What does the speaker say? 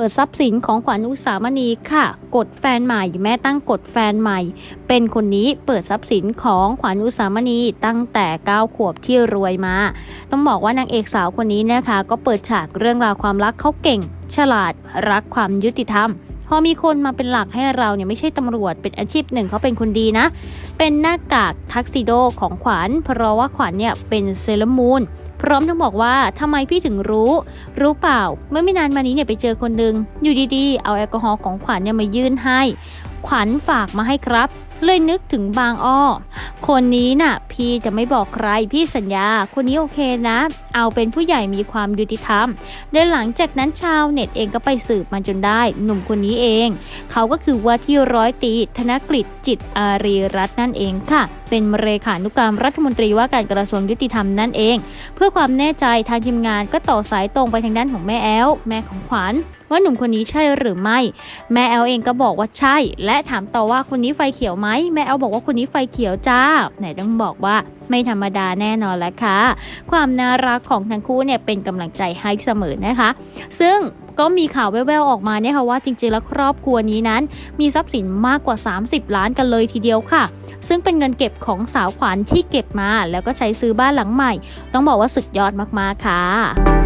เปิดทรัพย์สินของขวัญอุสามณีค่ะ กดแฟนใหม่ แม่ตั้งกดแฟนใหม่ เป็นคนนี้เปิดทรัพย์สินของขวัญอุสามณีตั้งแต่ 9 ขวบที่รวยมา ต้องบอกว่านางเอกสาวคนนี้นะคะ ก็เปิดฉากเรื่องราวความรักเขาเก่ง ฉลาดรักความยุติธรรม พอมีคนมาเป็นหลักให้เราเนี่ยไม่ใช่ตำรวจเป็นอาชีพหนึ่งเขาเป็นคนดีนะ เป็นหน้ากากทักซิโดของขวัญ เพราะว่าขวัญเนี่ยเป็นเซเลมูนพร้อมทั้งบอกว่าทำไมพี่ถึงรู้ รู้เปล่า เมื่อไม่นานมานี้เนี่ยไปเจอคนหนึ่งอยู่ดีๆ เอาแอลกอฮอล์ของขวัญเนี่ยมายื่นให้ ขวัญฝากมาให้ครับ เลยนึกถึงบางอ้อ คนนี้น่ะ พี่จะไม่บอกใครพี่สัญญา คนนี้โอเคนะ เอาเป็นผู้ใหญ่มีความยุติธรรมโดยหลังจากนั้นชาวเน็ตเองก็ไปสืบมาจนได้ หนุ่มคนนี้เอง เขาก็คือว่าที่ร้อยตีธนกฤษจิตอารีรัตน์นั่นเองค่ะ เป็นเลขานุกรรมรัฐมนตรีว่าการกระทรวงยุติธรรมนั่นเอง เพื่อความแน่ใจทางทีมงานก็ต่อสายตรงไปทางด้านของแม่แอลแม่ของขวัญ ว่าหนุ่มคนนี้ใช่หรือไม่ แม่แอลเองก็บอกว่าใช่ และถามต่อว่าคนนี้ไฟเขียวไหมแม่แอลบอกว่าคนนี้ไฟเขียวจ้า ไหนต้องบอกว่าไม่ธรรมดาแน่นอนแล้วค่ะ ความน่ารักของทั้งคู่เนี่ยเป็นกำลังใจให้เสมอนะคะ ซึ่งก็มีข่าวแว่วๆออกมาเนี่ยค่ะว่าจริงๆแล้วครอบครัวนี้นั้น มีทรัพย์สินมากกว่า 30 ล้านกันเลยทีเดียวค่ะ ซึ่งเป็นเงินเก็บของสาวขวัญที่เก็บมา แล้วก็ใช้ซื้อบ้านหลังใหม่ ต้องบอกว่าสุดยอดมากๆค่ะ